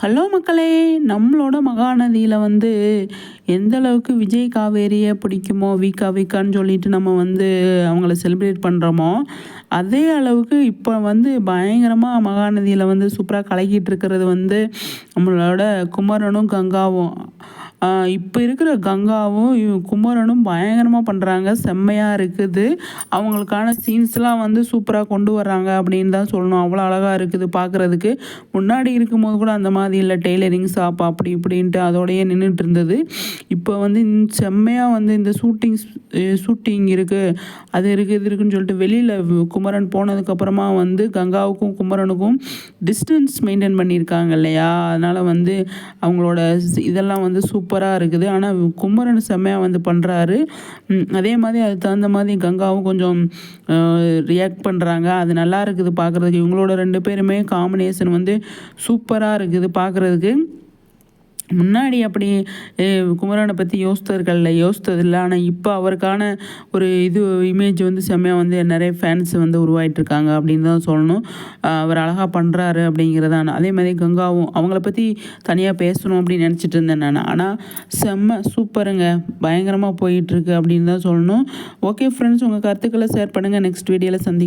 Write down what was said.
Hello மக்களே நம்மளோட மகாநதியில் வந்து எந்த அளவுக்கு விஜய் காவேரியை பிடிக்குமோ வீக்கா வீக்கான்னு சொல்லிட்டு நம்ம வந்து அவங்கள செலிப்ரேட் பண்ணுறோமோ அதே அளவுக்கு இப்போ வந்து பயங்கரமாக மகாநதியில் வந்து சூப்பராக கலக்கிட்டு இருக்கிறது வந்து நம்மளோட குமரனும் கங்காவும். இப்போ இருக்கிற கங்காவும் குமரனும் பயங்கரமாக பண்ணுறாங்க செம்மையாக இருக்குது. அவங்களுக்கான சீன்ஸ்லாம் வந்து சூப்பராக கொண்டு வர்றாங்க அப்படின்னு தான் சொல்லணும். அவ்வளோ அழகாக இருக்குது பார்க்குறதுக்கு முன்னாடி இருக்கும்போது கூட அந்த மாதிரி அது இல்லை டெய்லரிங் ஷாப் அப்படி இப்படின்ட்டு அதோடையே நின்றுட்டு இருந்தது இப்போ வந்து செம்மையாக வந்து இந்த ஷூட்டிங் ஷூட்டிங் இருக்குது அது இருக்குது இது இருக்குன்னு சொல்லிட்டு வெளியில் குமரன் போனதுக்கப்புறமா வந்து கங்காவுக்கும் குமரனுக்கும் டிஸ்டன்ஸ் மெயின்டைன் பண்ணியிருக்காங்க இல்லையா? அதனால் வந்து அவங்களோட இதெல்லாம் வந்து சூப்பராக இருக்குது. ஆனால் குமரன் செம்மையாக வந்து பண்ணுறாரு அதே மாதிரி அதுக்கு தகுந்த மாதிரி கங்காவும் கொஞ்சம் ரியாக்ட் பண்ணுறாங்க அது நல்லா இருக்குது பார்க்குறதுக்கு இவங்களோட ரெண்டு பேருமே காம்பினேஷன் வந்து சூப்பராக இருக்குது. பார்க்குறதுக்கு முன்னாடி அப்படி குமரனை பற்றி யோசித்தர்கள்ல யோசித்ததில்ல. ஆனால் இப்போ அவருக்கான ஒரு இது இமேஜ் வந்து செம்மையாக வந்து நிறைய ஃபேன்ஸ் வந்து உருவாயிட்டுருக்காங்க அப்படின்னு தான் சொல்லணும். அவர் அழகாக பண்ணுறாரு அப்படிங்கிறதான். அதே மாதிரி கங்காவும் அவங்கள பற்றி தனியாக பேசணும் அப்படின்னு நினச்சிட்டு இருந்தேன் நான். ஆனால் செம்ம சூப்பருங்க. பயங்கரமாக போயிட்டுருக்கு அப்படின்னு தான் சொல்லணும். ஓகே ஃப்ரெண்ட்ஸ் உங்கள் கருத்துக்களை ஷேர் பண்ணுங்கள் நெக்ஸ்ட் வீடியோவில் சந்தி